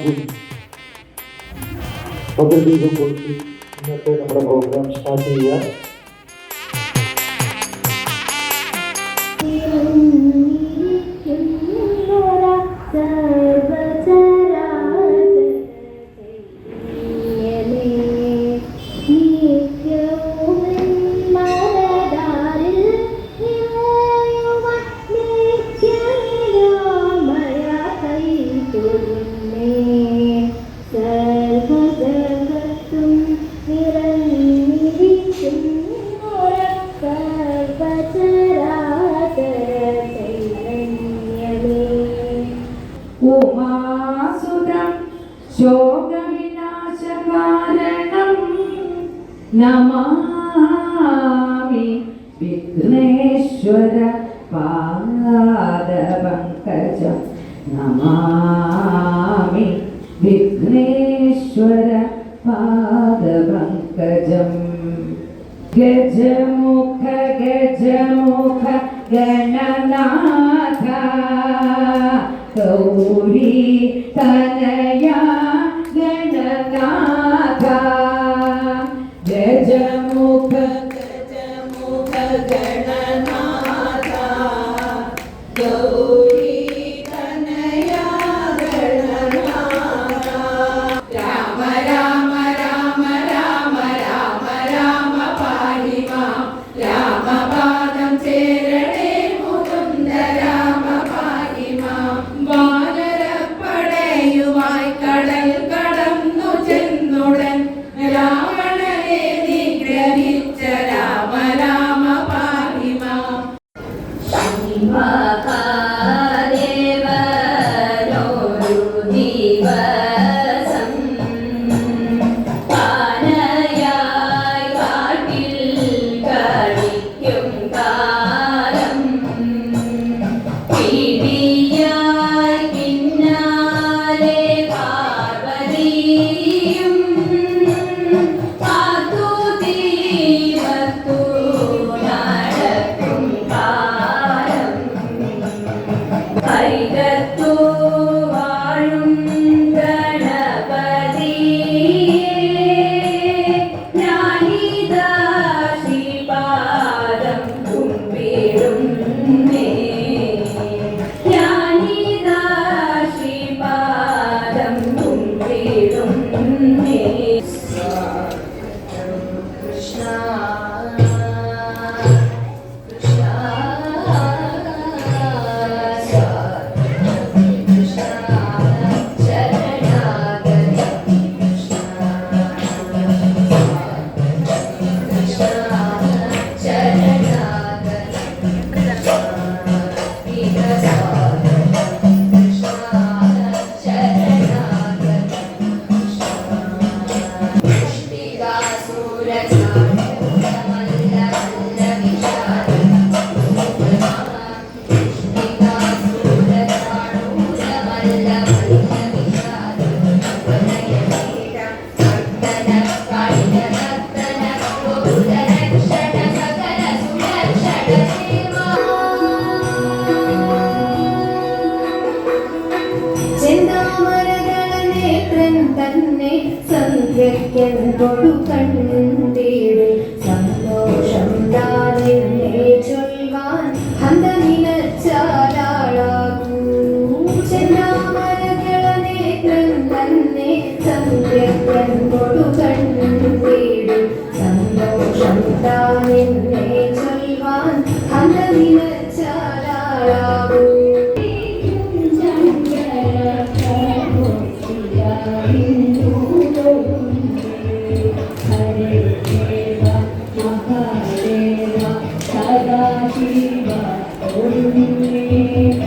എല്ലാവർക്കും പദ്ധതിയൊക്കെ കൊടുത്ത് ഇന്നത്തെ നമ്മുടെ പ്രോഗ്രാം സ്റ്റാർട്ട് ചെയ്യാം ഇതൊക്കെ കണ്ടേറെ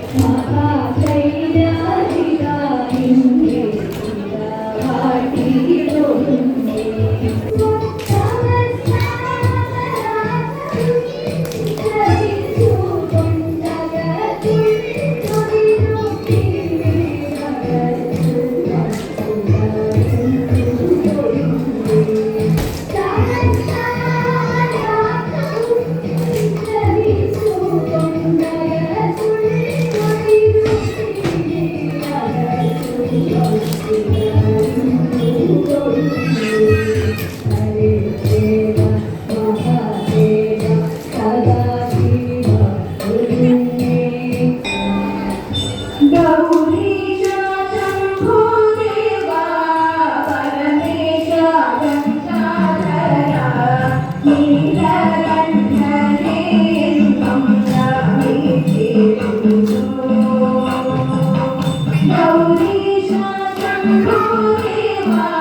Thank you. Hallelujah.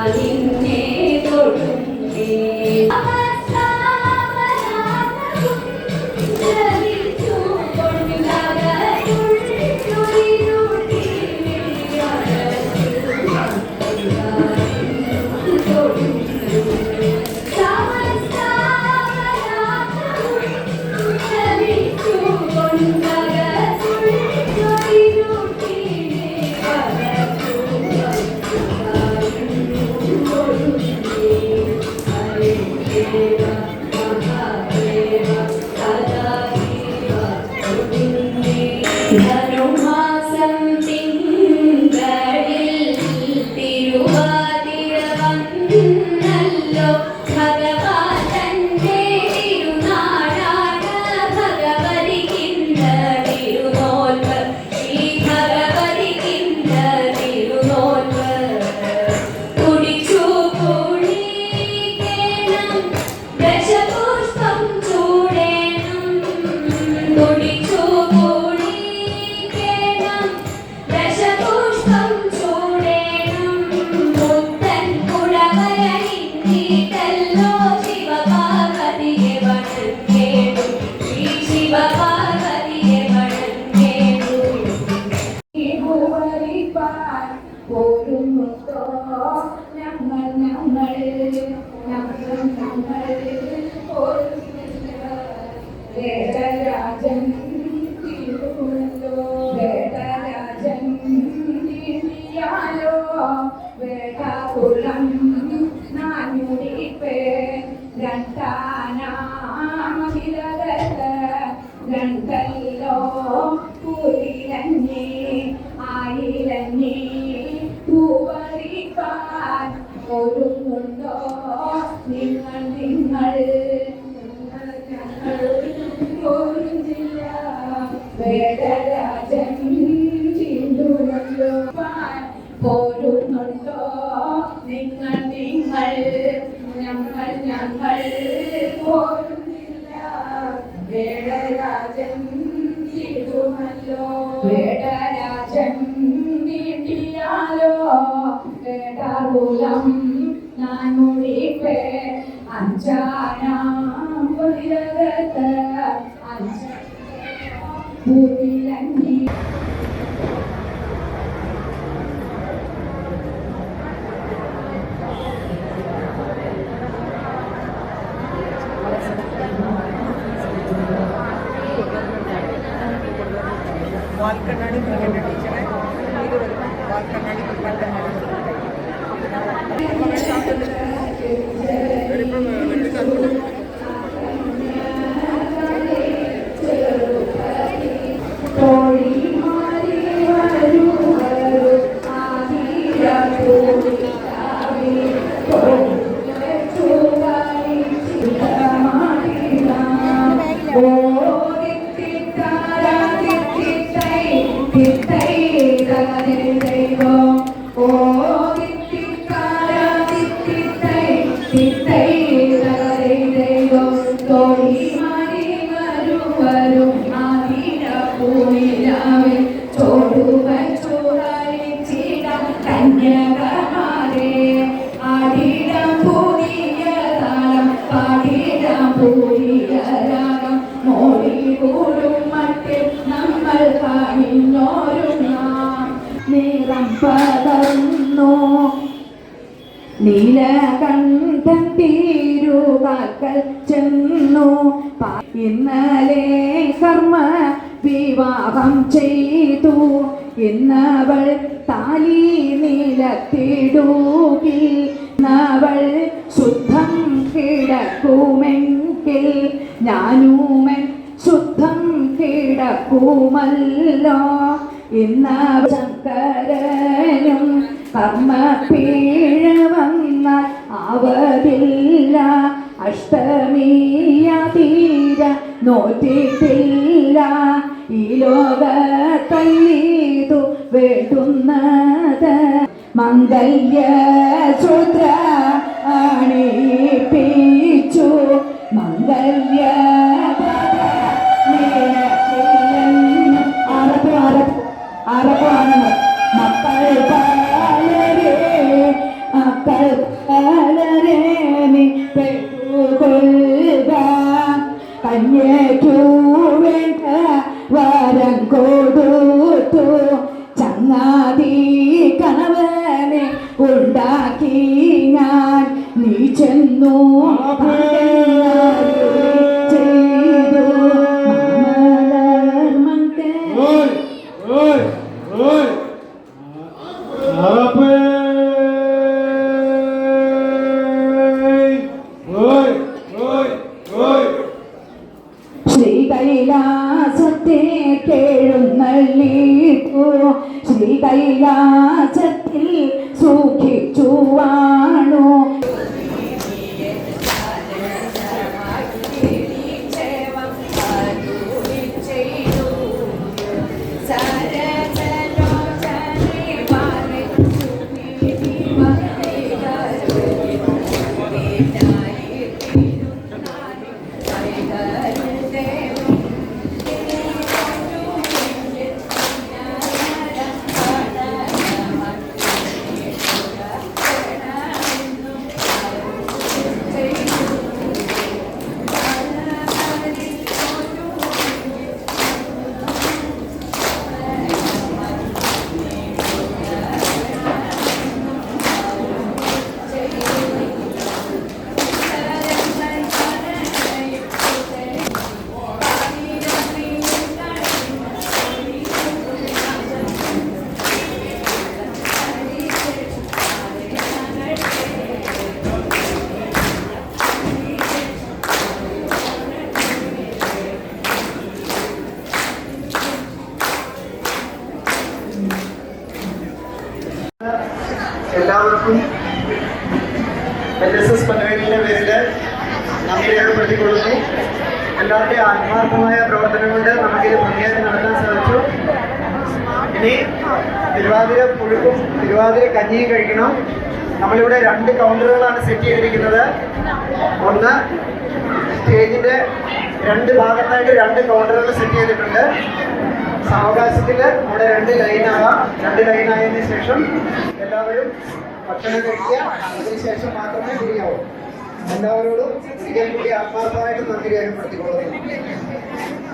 啊，వేకాకులం ഞങ്ങൾ പോരുന്നില്ല വേടരാജൻ മുടിപ്പേ അഞ്ചാനാം വാൽക്കണ്ണാടി മുരുകന്റെ ടീച്ചറെ. ഇത് വരും വാൽക്കണ്ണാടി മുരുകന്റെ cada día നീലകണ്ഠൻ തീരുവാക്കൽ ചെന്നു. ഇന്നലെ കർമ്മ വിവാഹം ചെയ്തു. ഇന്നവൾ താലി നിലത്തിടൂകിൽ. നവൾ ശുദ്ധം കിടക്കുമെങ്കിൽ ഞാനുമൻ ശുദ്ധം കിടക്കുമല്ലോ. ഇന്നവ ശങ്കരനും കർമ്മപ്പീഴ വന്ന അവരില്ല. അഷ്ടമിയ തീര നോറ്റിട്ടില്ല. ഈ ലോകത്തല്ലീതു വേണ്ടുന്നത് മംഗല്യ സൂത്ര അണിപ്പിച്ചു മംഗല്യ എല്ലാവർക്കും എൽ എസ് എസ് പനവേലിന്റെ പേരിൽ നന്ദി രേഖപ്പെടുത്തിക്കൊള്ളുന്നു. എല്ലാവരുടെയും ആത്മാർത്ഥമായ പ്രവർത്തനം കൊണ്ട് നമുക്കിത് ഭംഗിയായി നടത്താൻ സാധിച്ചു. ഇനി തിരുവാതിര പുഴുക്കും തിരുവാതിര കഞ്ഞിയും കഴിക്കണം. നമ്മളിവിടെ രണ്ട് കൗണ്ടറുകളാണ് സെറ്റ് ചെയ്തിരിക്കുന്നത്. ഒന്ന് സ്റ്റേജിന്റെ രണ്ട് ഭാഗത്തായിട്ട് രണ്ട് കൗണ്ടറുകൾ സെറ്റ് ചെയ്തിട്ടുണ്ട്. സാവകാശത്തിൽ നമ്മുടെ രണ്ട് ലൈനാകാം രണ്ട് ലൈനായതിനു ശേഷം എല്ലാവരും ഭക്ഷണം കഴിക്കുക. അതിനുശേഷം മാത്രമേ തിരിയാവൂ എല്ലാവരോടും ഒരിക്കൽ കൂടി ആത്മാർത്ഥമായിട്ട് നന്ദി രേഖപ്പെടുത്തിക്കൊള്ളുന്നു.